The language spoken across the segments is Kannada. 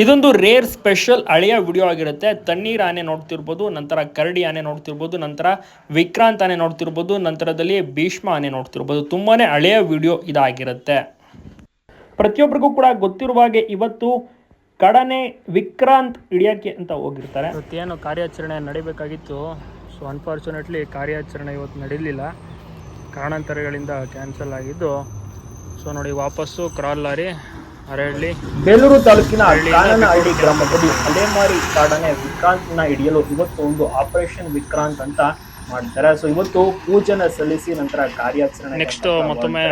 ಇದೊಂದು ರೇರ್ ಸ್ಪೆಷಲ್ ಹಳೆಯ ವಿಡಿಯೋ ಆಗಿರುತ್ತೆ. ತಣ್ಣೀರ್ ಆನೆ ನೋಡ್ತಿರ್ಬೋದು, ನಂತರ ಕರಡಿ ಆನೆ ನೋಡ್ತಿರ್ಬೋದು, ನಂತರ ವಿಕ್ರಾಂತ್ ಆನೆ ನೋಡ್ತಿರ್ಬೋದು, ನಂತರದಲ್ಲಿ ಭೀಷ್ಮ ಆನೆ ನೋಡ್ತಿರ್ಬೋದು. ತುಂಬಾನೇ ಹಳೆಯ ವಿಡಿಯೋ ಇದಾಗಿರುತ್ತೆ. ಪ್ರತಿಯೊಬ್ಬರಿಗೂ ಕೂಡ ಗೊತ್ತಿರುವ ಹಾಗೆ ಇವತ್ತು ಕಡನೆ ವಿಕ್ರಾಂತ್ ಹಿಡಿಯೋಕ್ಕೆ ಅಂತ ಹೋಗಿರ್ತಾರೆ. ಇವತ್ತೇನು ಕಾರ್ಯಾಚರಣೆ ನಡಿಬೇಕಾಗಿತ್ತು. ಸೊ ಅನ್ಫಾರ್ಚುನೇಟ್ಲಿ ಕಾರ್ಯಾಚರಣೆ ಇವತ್ತು ನಡೀಲಿಲ್ಲ. ಕಾರಣಾಂತರಗಳಿಂದ ಕ್ಯಾನ್ಸಲ್ ಆಗಿದ್ದು. ಸೊ ನೋಡಿ, ವಾಪಸ್ಸು ಕ್ರಾಲ್ ಲಾರಿ. ಬೇಲೂರು ತಾಲೂಕಿನ ಕಾನನಹಳ್ಳಿ ಗ್ರಾಮದಲ್ಲಿ ಅಲೆಮಾರಿ ಕಾಡನೆ ವಿಕ್ರಾಂತ್ನ ಹಿಡಿಯಲು ಇವತ್ತು ಒಂದು ಆಪರೇಷನ್ ವಿಕ್ರಾಂತ್ ಅಂತ ಮಾಡ್ತಾರೆ ಸೊ ಇವತ್ತು ಪೂಜನ ಸಲ್ಲಿಸಿ ನಂತರ ಕಾರ್ಯಾಚರಣೆ ನೆಕ್ಸ್ಟ್ ಮತ್ತೊಮ್ಮೆ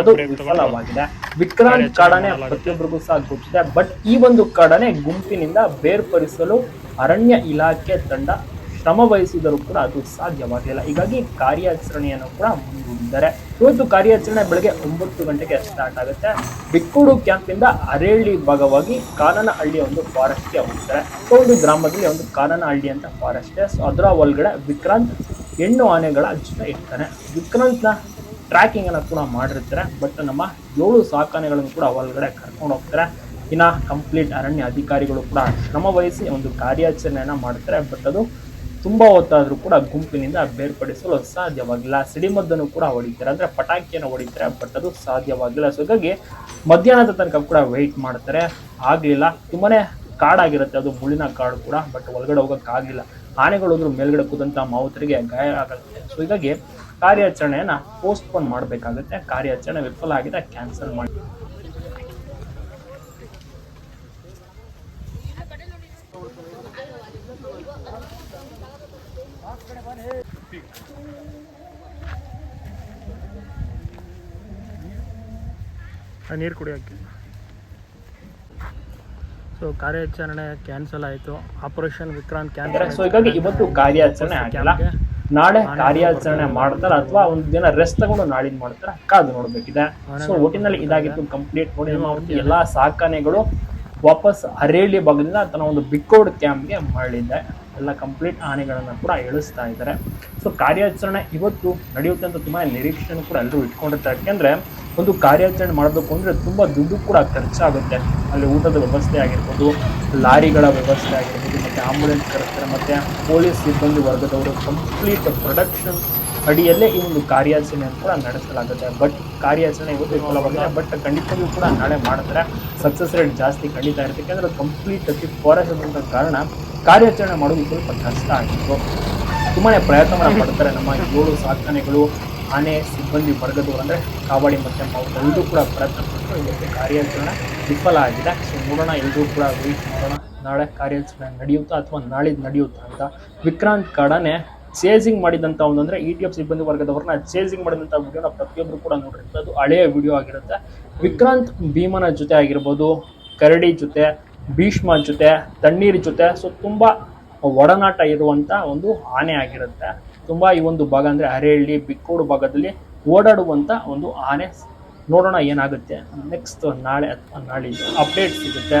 ಅದು ವಿಫಲವಾಗಿದೆ. ವಿಕ್ರಾಂತ್ ಕಾಡನೆ ಪ್ರತಿಯೊಬ್ಬರಿಗೂ ಸಹ ಗೊತ್ತಿದೆ. ಬಟ್ ಈ ಒಂದು ಕಾಡನೆ ಗುಂಪಿನಿಂದ ಬೇರ್ಪಡಿಸಲು ಅರಣ್ಯ ಇಲಾಖೆ ತಂಡ ಶ್ರಮ ವಹಿಸಿದರೂ ಕೂಡ ಅದು ಸಾಧ್ಯವಾಗಿಲ್ಲ ಹೀಗಾಗಿ ಕಾರ್ಯಾಚರಣೆಯನ್ನು ಕೂಡ ಮುಂದೂಡಿದ್ದಾರೆ. ಇವತ್ತು ಕಾರ್ಯಾಚರಣೆ ಬೆಳಗ್ಗೆ ಒಂಬತ್ತು ಗಂಟೆಗೆ ಸ್ಟಾರ್ಟ್ ಆಗುತ್ತೆ. ಬಿಕ್ಕೂಡು ಕ್ಯಾಂಪಿಂದ ಅರೇಳಿ ಭಾಗವಾಗಿ ಕಾನನಹಳ್ಳಿಯ ಒಂದು ಫಾರೆಸ್ಟ್ಗೆ ಹೋಗ್ತಾರೆ. ಒಂದು ಗ್ರಾಮದಲ್ಲಿ ಒಂದು ಕಾನನಹಳ್ಳಿ ಅಂತ ಫಾರೆಸ್ಟ್ ಸೊ ಅದರ ಒಳಗಡೆ ವಿಕ್ರಾಂತ್ ಹೆಣ್ಣು ಆನೆಗಳ ಜೊತೆ ಇರ್ತಾನೆ ವಿಕ್ರಾಂತ್ನ ಟ್ರ್ಯಾಕಿಂಗ್ ಅನ್ನು ಕೂಡ ಮಾಡಿರ್ತಾರೆ. ಬಟ್ ನಮ್ಮ ಏಳು ಸಾಕಾನೆಗಳನ್ನು ಕೂಡ ಒಳಗಡೆ ಕರ್ಕೊಂಡು ಹೋಗ್ತಾರೆ. ಇನ್ನ ಕಂಪ್ಲೀಟ್ ಅರಣ್ಯ ಅಧಿಕಾರಿಗಳು ಕೂಡ ಶ್ರಮ ವಹಿಸಿ ಒಂದು ಕಾರ್ಯಾಚರಣೆಯನ್ನು ಮಾಡ್ತಾರೆ. ಬಟ್ ಅದು ತುಂಬಾ ಹೊತ್ತಾದರೂ ಕೂಡ ಗುಂಪಿನಿಂದ ಬೇರ್ಪಡಿಸಲು ಸಾಧ್ಯವಾಗಿಲ್ಲ. ಸಿಡಿಮದ್ದನ್ನು ಕೂಡ ಹೊಡಿತಾರೆ. ಅಂದ್ರೆ ಪಟಾಕಿಯನ್ನು ಹೊಡಿತಾರೆ ಬಟ್ ಅದು ಸಾಧ್ಯವಾಗಿಲ್ಲ. ಸೊ ಹೀಗಾಗಿ ಮಧ್ಯಾಹ್ನದ ತನಕ ಕೂಡ ವೆಯ್ಟ್ ಮಾಡ್ತಾರೆ. ಆಗಲಿಲ್ಲ. ತುಂಬಾನೇ ಕಾಡಾಗಿರುತ್ತೆ ಅದು, ಮುಳ್ಳಿನ ಕಾಡು ಕೂಡ ಬಟ್ ಒಳಗಡೆ ಆನೆಗಳು ಹೋದ್ರು ಮೇಲ್ಗಡೆ ಕೂದಂತ ಮಾವುತರಿಗೆ ಗಾಯ ಆಗುತ್ತೆ. ಸೊ ಹೀಗಾಗಿ ಕಾರ್ಯಾಚರಣೆಯನ್ನ ಪೋಸ್ಟ್ಪೋನ್ ಮಾಡಬೇಕಾಗುತ್ತೆ. ಕಾರ್ಯಾಚರಣೆ ವಿಫಲ ಆಗಿದೆ. ಕ್ಯಾನ್ಸಲ್ ಮಾಡಿ. ನೀರು ಕುಡಿಯೋಕ್ಕೆ ಸೊ ಕಾರ್ಯಾಚರಣೆ ಕ್ಯಾನ್ಸಲ್ ಆಯಿತು. ಆಪರೇಷನ್ ವಿಕ್ರಾಂತ್ ಕ್ಯಾನ್ಸಲ್ ಸೊ ಹೀಗಾಗಿ ಇವತ್ತು ಕಾರ್ಯಾಚರಣೆ ಆಗಿಲ್ಲ. ನಾಳೆ ಕಾರ್ಯಾಚರಣೆ ಮಾಡ್ತಾರ ಅಥವಾ ಒಂದು ದಿನ ರೆಸ್ಟ್ ತಗೊಂಡು ನಾಳಿನ ಮಾಡ್ತಾರ ಕಾದು ನೋಡ್ಬೇಕಿದೆ. ಸೊ ಒಟ್ಟಿನಲ್ಲಿ ಇದಾಗಿತ್ತು ಕಂಪ್ಲೀಟ್ ನೋಡಿ ಎಲ್ಲಾ ಸಾಕಾನೆಗಳು ವಾಪಸ್ ಹರೇಳಿ ಭಾಗದಿಂದ ತನ್ನ ಒಂದು ಬಿಕ್ಕೋಡ್ ಕ್ಯಾಂಪ್ಗೆ ಮರಳಿದೆ. ಎಲ್ಲ ಕಂಪ್ಲೀಟ್ ಆನೆಗಳನ್ನು ಕೂಡ ಇಳಿಸ್ತಾ ಇದ್ದಾರೆ. ಸೊ ಕಾರ್ಯಾಚರಣೆ ಇವತ್ತು ನಡೆಯುತ್ತೆ ಅಂತ ತುಂಬಾ ನಿರೀಕ್ಷೆಯನ್ನು ಕೂಡ ಎಲ್ಲರೂ ಇಟ್ಕೊಂಡಿರ್ತಾರೆ. ಯಾಕೆಂದರೆ ಒಂದು ಕಾರ್ಯಾಚರಣೆ ಮಾಡಬೇಕು ಅಂದರೆ ತುಂಬ ದುಡ್ಡು ಕೂಡ ಖರ್ಚಾಗುತ್ತೆ. ಅಲ್ಲಿ ಊಟದ ವ್ಯವಸ್ಥೆ ಆಗಿರ್ಬೋದು, ಲಾರಿಗಳ ವ್ಯವಸ್ಥೆ ಆಗಿರ್ಬೋದು, ಮತ್ತು ಆಂಬುಲೆನ್ಸ್ ಕರೆಸ್ತಾರೆ, ಮತ್ತು ಪೊಲೀಸ್ ಸಿಬ್ಬಂದಿ ವರ್ಗದವರು ಕಂಪ್ಲೀಟ್ ಪ್ರೊಡಕ್ಷನ್ ಅಡಿಯಲ್ಲೇ ಈ ಒಂದು ಕಾರ್ಯಾಚರಣೆಯನ್ನು ಕೂಡ ನಡೆಸಲಾಗುತ್ತೆ. ಬಟ್ ಕಾರ್ಯಾಚರಣೆ ಇವತ್ತು ವಿಫಲವಾಗಿದೆ. ಬಟ್ ಖಂಡಿತವೂ ಕೂಡ ನಾಳೆ ಮಾಡಿದ್ರೆ ಸಕ್ಸಸ್ ರೇಟ್ ಜಾಸ್ತಿ ಖಂಡಿತ ಇರುತ್ತೆ. ಯಾಕೆಂದರೆ ಕಂಪ್ಲೀಟ್ ಅತಿ ಫಾರೆಸ್ಟ್ ಅಂತ ಕಾರಣ ಕಾರ್ಯಾಚರಣೆ ಮಾಡೋದು ಸ್ವಲ್ಪ ಕಷ್ಟ ಆಗಿತ್ತು. ತುಂಬಾ ಪ್ರಯತ್ನವನ್ನು ಪಡ್ತಾರೆ ನಮ್ಮ ಏಳು ಸಾಧನೆಗಳು, ಆನೆ, ಸಿಬ್ಬಂದಿ ವರ್ಗದವರು ಅಂದರೆ ಕಾವಾಡಿ ಮತ್ತು ಎಲ್ಲರೂ ಕೂಡ ಪ್ರಯತ್ನ ಪಟ್ಟು ಇವತ್ತು ಕಾರ್ಯಾಚರಣೆ ವಿಫಲ ಆಗಿದೆ. ಸೊ ನೋಡೋಣ ಎಲ್ಲರೂ ಕೂಡ ವೆಯ್ಟ್ ಮಾಡೋಣ. ನಾಳೆ ಕಾರ್ಯಾಚರಣೆ ನಡೆಯುತ್ತಾ ಅಥವಾ ನಾಳಿದ್ದು ನಡೆಯುತ್ತಾ ಅಂತ. ವಿಕ್ರಾಂತ್ ಕಡನೆ ಚೇಸಿಂಗ್ ಮಾಡಿದಂಥ ಒಂದು ಅಂದ್ರೆ ಇ ಟಿ ಎಫ್ ಸಿಬ್ಬಂದಿ ವರ್ಗದವ್ರನ್ನ ಚೇಸಿಂಗ್ ಮಾಡಿದಂಥ ವಿಡಿಯೋನ ಪ್ರತಿಯೊಬ್ಬರು ಕೂಡ ನೋಡಿರ್ತದೆ ಅದು ಹಳೆಯ ವಿಡಿಯೋ ಆಗಿರುತ್ತೆ. ವಿಕ್ರಾಂತ್ ಭೀಮನ ಜೊತೆ ಆಗಿರ್ಬೋದು, ಕರಡಿ ಜೊತೆ ಭೀಷ್ಮ ಜೊತೆ, ತಣ್ಣೀರ್ ಜೊತೆ ಸೊ ತುಂಬಾ ಒಡನಾಟ ಇರುವಂತ ಒಂದು ಆನೆ ಆಗಿರುತ್ತೆ. ತುಂಬಾ ಈ ಒಂದು ಭಾಗ ಅಂದ್ರೆ ಹರೇಹಳ್ಳಿ ಬಿಕ್ಕೋಡು ಭಾಗದಲ್ಲಿ ಓಡಾಡುವಂತ ಒಂದು ಆನೆ. ನೋಡೋಣ ಏನಾಗುತ್ತೆ. ನೆಕ್ಸ್ಟ್ ನಾಳೆ ಅಥವಾ ನಾಳೆ ಅಪ್ಡೇಟ್ ಸಿಗುತ್ತೆ.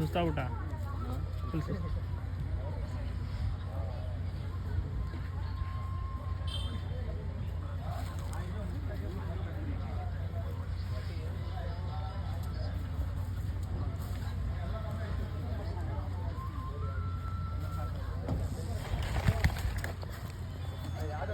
സുസ്താ കൂട്ടാ.